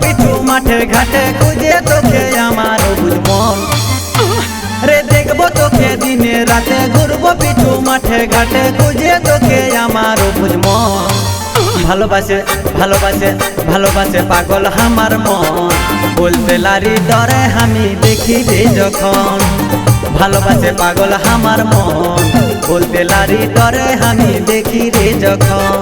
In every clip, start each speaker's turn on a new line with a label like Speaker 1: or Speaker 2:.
Speaker 1: পিছু মাঠে ঘাটে খুঁজে তোকে আমার বুঝমন রে, দেখব তোকে দিনে রাতে ঘুরবো পিছু মাঠে ঘাটে খুঁজে তোকে আমার বুঝমন ভালোবাসে ভালোবাসে ভালোবাসে পাগল আমার মন। বলতে লারি ডরে আমি দেখি যখন ভালোবাসে পাগল আমার মন। বলতে লারি ডরে আমি দেখি রে যখন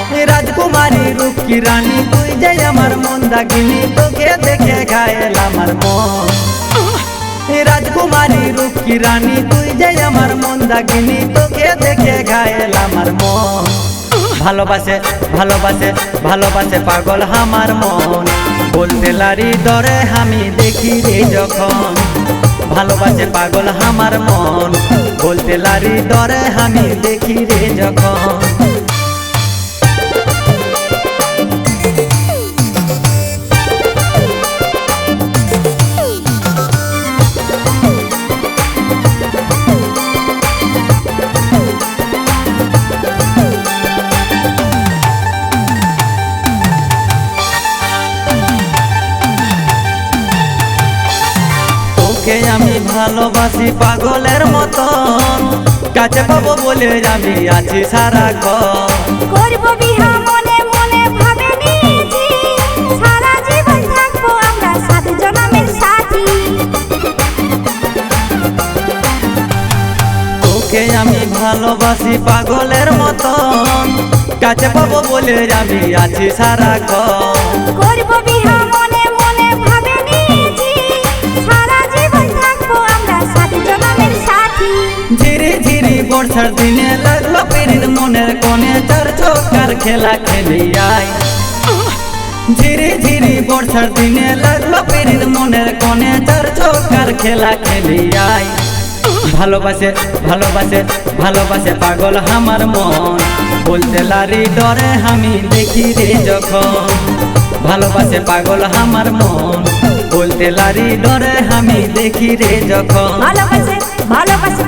Speaker 1: এ রাজকুমারী রূপ কি রানী, তুই যে আমার মন দাগিনী, তোকে দেখে ঘায়েল আমার মন। রাজকুমারী রূপ কি রানী, তুই যে আমার মন দাগিনী, তোকে দেখে ঘায়েল আমার মন। ভালোবাসে ভালোবাসে ভালোবাসে পাগল আমার মন। বলতে লারি ডরে আমি দেখি রে যখন। ভালোবাসে পাগল আমার মন। বলতে লারি ডরে আমি দেখি রে যখন। ভালোবাসি পাগলের মতন। কাছে পাবো বলে আমি আছি সারাক্ষণ
Speaker 2: করব বিহা মনে মনে ভাবে নিয়েছি। সারা জীবন থাকব আমরা সাত জনমের সাথী।
Speaker 1: তোকে আমি ভালোবাসি পাগলের মতন। কাছে পাবো বলে আমি আছি
Speaker 2: সারা
Speaker 1: করব বর্ষার দিনে লাগল পেরির মনের কোণে চার চোখার খেলা খেলি আয়। ঝিরি ঝিরি বর্ষার দিনে লাগল পেরির মনের কোণে চার চোখার খেলা খেলি আয়। ভালোবাসে ভালোবাসে ভালোবাসে পাগল আমার মন। বলতে লারি ডরে আমি দেখি রে যখন। ভালোবাসে পাগল আমার মন। বলতে লারি ডরে আমি দেখি রে যখন।
Speaker 2: ভালোবাসে ভালোবাসে